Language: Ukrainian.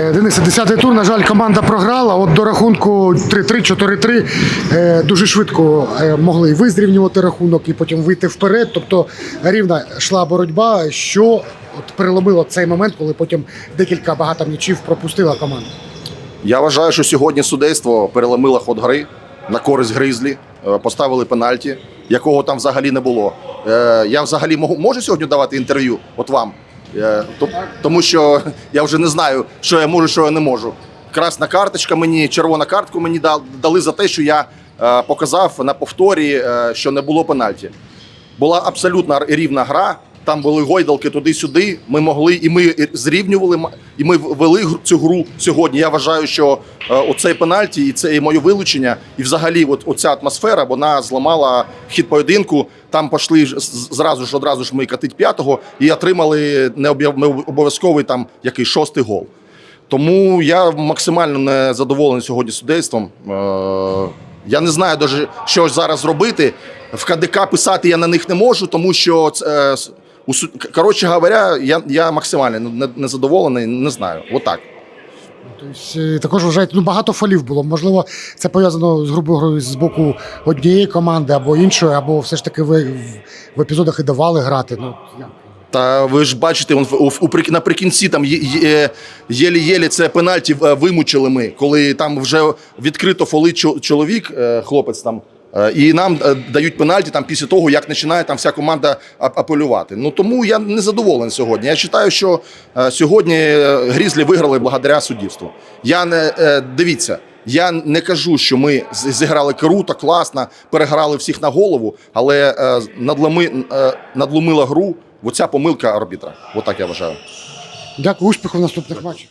Е, Денисе, 10-й тур. На жаль, команда програла. От до рахунку 3-3, 4-3 е, дуже швидко е, могли визрівнювати рахунок і потім вийти вперед. Тобто рівна йшла боротьба, що от переломило цей момент, коли потім декілька багато м'ячів пропустила команда. Я вважаю, що сьогодні судейство переломило ход гри на користь Гризлі, поставили пенальті, якого там взагалі не було. Я взагалі можу сьогодні давати інтерв'ю от вам, То- тому що я вже не знаю, що я можу, що я не можу. Красна карточка мені, червона картку мені дали за те, що я е, показав на повторі, е, що не було пенальті. Була абсолютно рівна гра. Там були гойдалки туди-сюди. Ми могли і ми зрівнювали, і ми вели цю гру сьогодні. Я вважаю, що е, оцей пенальті, і це і моє вилучення, і взагалі, от оця атмосфера, вона зламала хід поєдинку. Там пішли зразу ж одразу ж ми катить п'ятого і отримали необ'яв- необов'язковий там який шостий гол. Тому я максимально не задоволений сьогодні судейством. Е, Я не знаю даже, що зараз зробити. В КДК писати я на них не можу, тому що це, е, коротше говоря, я, я максимально не, не знаю. Отак. Тобто, е, також вважають, ну багато фолів було. Можливо, це пов'язано з грубою грою з боку однієї команди або іншої, або все ж таки ви в, епізодах і давали грати. Ну? Та ви ж бачите, он, у, у, прик- наприкінці там є- єлі-єлі це пенальті е, вимучили ми, коли там вже відкрито фолить чоловік, е, хлопець там. Е, І нам е, дають пенальті там після того, як починає там вся команда апелювати. Ну тому я не задоволений сьогодні. Я вважаю, що е, сьогодні Грізлі виграли благодаря суддівству. Я не дивіться. Я не кажу, що ми зіграли круто, класно, переграли всіх на голову, але надломи, е, надломила гру оця помилка арбітра. Отак я вважаю. Дякую, успіху в наступних матчах.